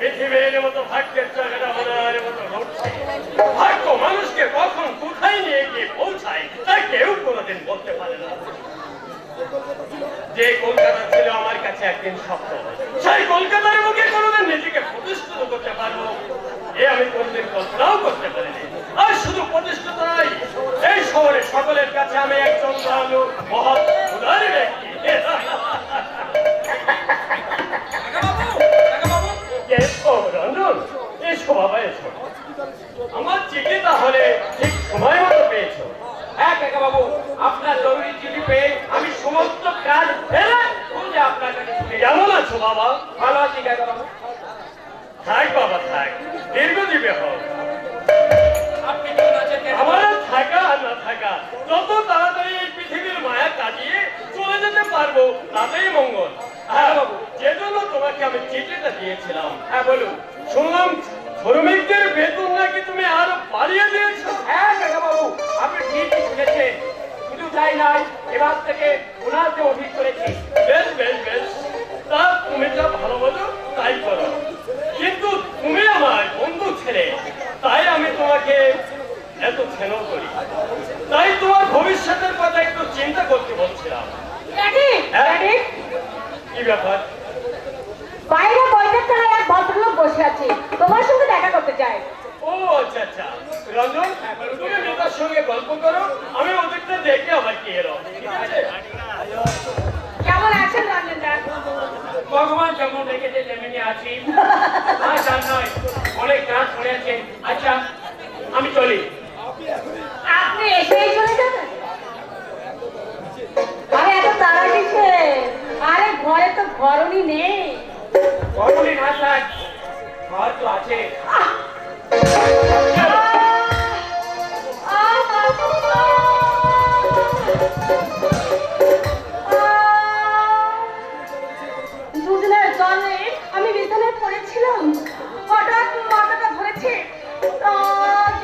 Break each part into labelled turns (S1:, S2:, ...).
S1: পৃথিবীর মতো ভাগ্যের জায়গাটা ওনার মতো ভাগ্য মানুষকে কখন কোথায় নিয়ে গিয়ে পৌঁছায়, তা কেউ কোনোদিন বলতে পারে না। যে কলকাতা ছিল আমার কাছে একদিন স্বপ্ন, সেই কলকাতার মুখে কোনোদিন নিজেকে প্রতিষ্ঠিত করতে পারব। এ আমি কোনোদিন কল্পনাও করতে পারিনি। আর শুধু প্রতিষ্ঠিত নয়, এই শহরে সকলের কাছে আমি একজন মহৎ বাবা
S2: ভালো আছি কাকা বাবু?
S1: থাক বাবা থাক। দীর্ঘজীবী হোক? আমার থাকা আর না থাকা যত তাড়াতাড়ি এই পৃথিবীর মায়া কাটিয়ে চলে যেতে পারব তাতেই মঙ্গল। হ্যাঁ বাবু যেজন্য তোমাকে আমি চিঠিটা দিয়েছিলাম।
S2: হ্যাঁ বলুন।
S1: শুনলাম শ্রমিকদের বেতন নাকি তুমি আরও বাড়িয়ে দিয়েছ?
S2: হ্যাঁ কাকা বাবু আপনি ঠিকই শুনেছেন। শুধু তাই নয় এবার থেকে ওনাকে অধিক করেছি।
S1: বেশ বেশ বেশ। এত স্নেহ করি। তাই তোমার ভবিষ্যতের কথা একটু চিন্তা করতে বলছিলাম। হ্যাঁ? কি ব্যাপার?
S3: বাইরে এক ভদ্রলোক বসে আছে। তোমার সঙ্গে দেখা করতে চাই।
S1: ও আচ্ছা আচ্ছা। রঞ্জন তুমি মেয়েটার সঙ্গে গল্প করো। আমি ওদেরটা দেখে আবার কি এলো।
S3: কেমন আছেন
S2: ভগবান যেমন রেখেছে তেমনি আছি। আর নয়। অনেক আচ্ছা আমি চলি।
S3: জলে আমি বিছানায় পড়েছিলাম। হঠাৎ মাথাটা ধরেছে।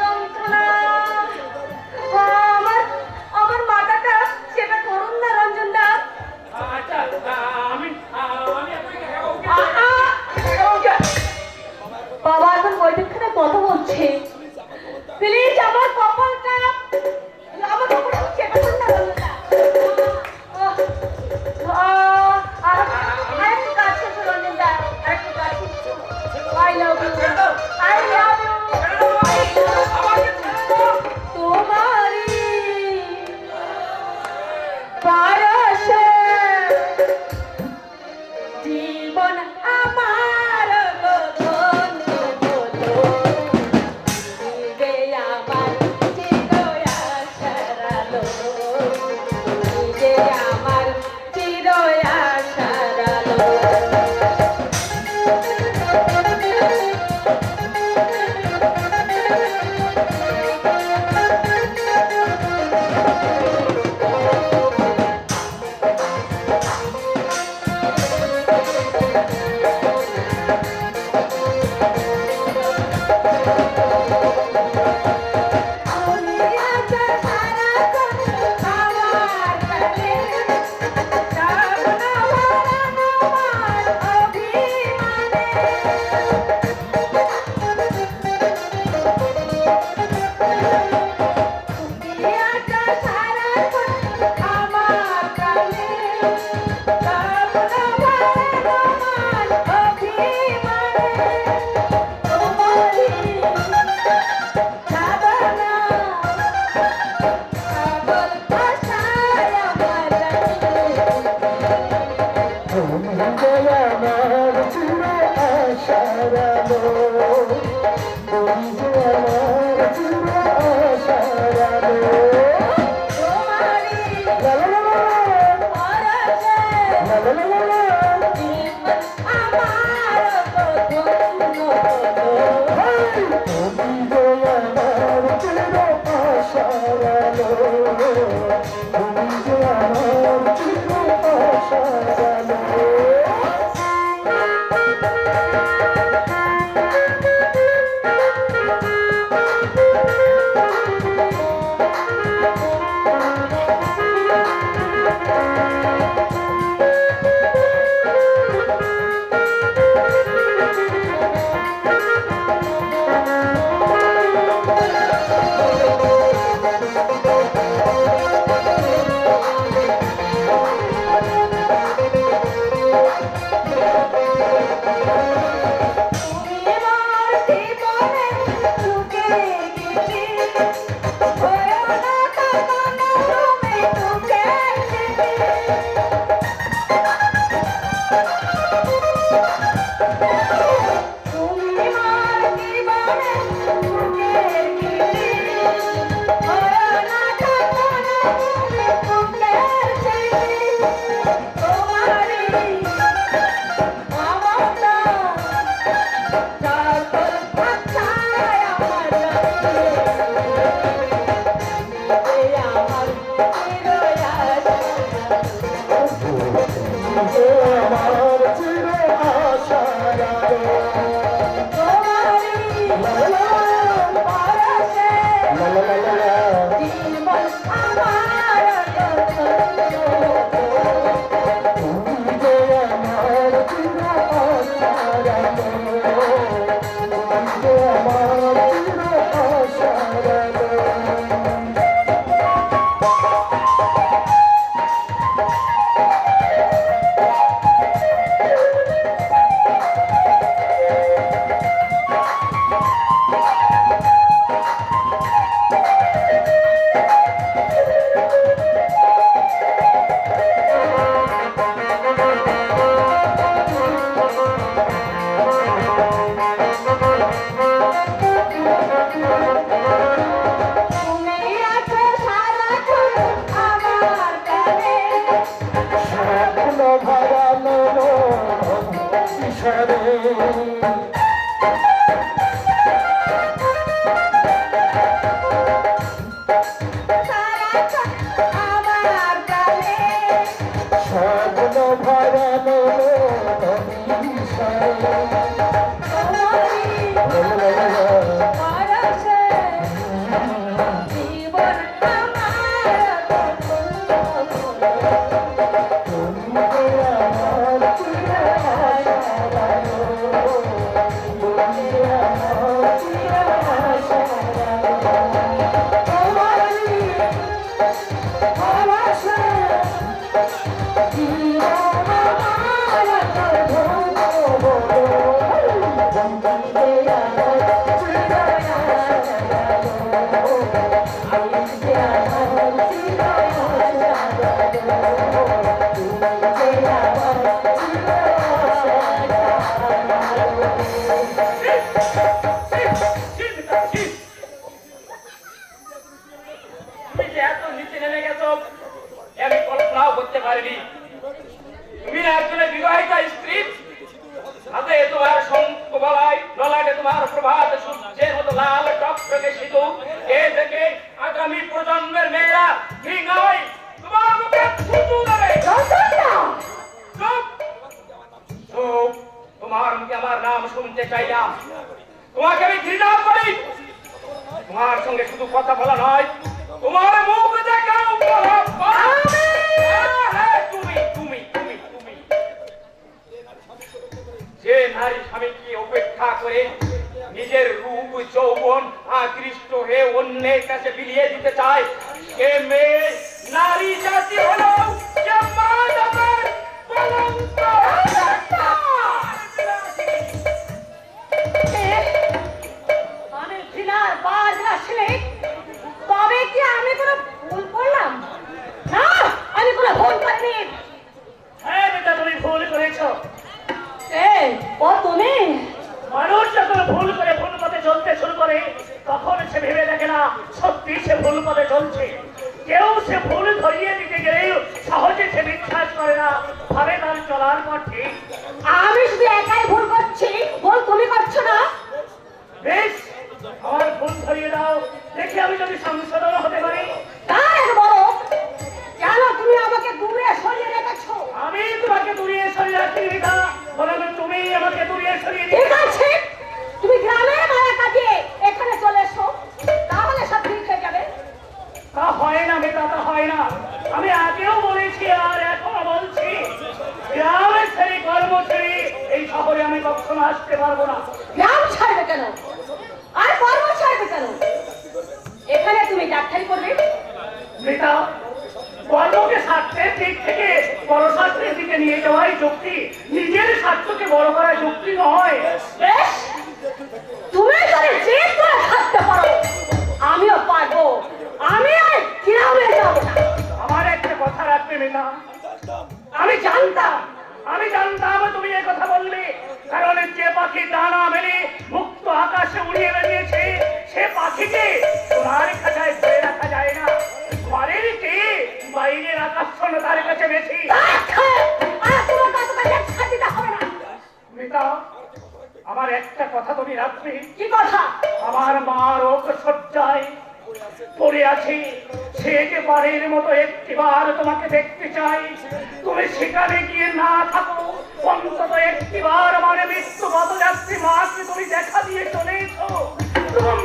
S3: যন্ত্রণা। আমার আমার মাথাটা সেটা করুন না রঞ্জন দা।
S2: আচ্ছা আমি
S3: বাবা এখন বৈঠকখানে কথা বলছে। প্লিজ আমার কপালটা
S4: চিরয়াস
S3: যে
S2: আমি কল্পনাও করতে পারিনি। প্রজন্মের মেয়েরা ঘৃণায় তোমার! তোমার মুখে আমার নাম শুনতে চাইলাম। তোমাকে আমি ঘৃণা করি। তোমার সঙ্গে শুধু কথা বলা নয় তোমার মুখ তুমি যে নারী স্বামীকে উপেক্ষা করে নিজের রূপ, যৌবন, আকৃষ্ট হয়ে অন্যের কাছে বিলিয়ে দিতে চায়, সে মেয়ে নারী জাতি হলো যে মানবের কলঙ্ক।
S5: চলছে কেউ সে ভুল ধরিয়ে দিতে গেলেও সহজে সে বিশ্বাস করে না। ভাবে তার চলার পর ঠিক
S4: আমি শুধু একাই ভুল করছি ভুল তুমি করছ না।
S5: বেশ আমার ভুল ধরিয়ে দাও। দেখি আমি যদি সংশোধন এই শহরে আমি কখনো আসতে পারব না।
S4: নাম ছাড়বে কেন? আর পর্বত ছাড়বে কেন? এখানে তুমি ডাক্তারি করবে?
S5: মৃতা বড়কে স্বার্থের দিক থেকে বড় স্বার্থের দিকে নিয়ে যাওয়াই যুক্তি। নিজের স্বার্থকে বড় করা যুক্তি নয়।
S3: বেশ। তুমি করে জিত
S5: আমার একটা কথা তুমি রাত্রি।
S3: কি কথা?
S5: আমার মা রোগ সজ্জায় পড়ে আছে। সে যে বাড়ির মতো একটিবার তোমাকে দেখতে চাই তুমি সেখানে গিয়ে না থাকো। অন্তত একটিবার আমার মৃত্যু পদযাত্রী মাকে তুমি দেখা দিয়ে চলেছ তোমার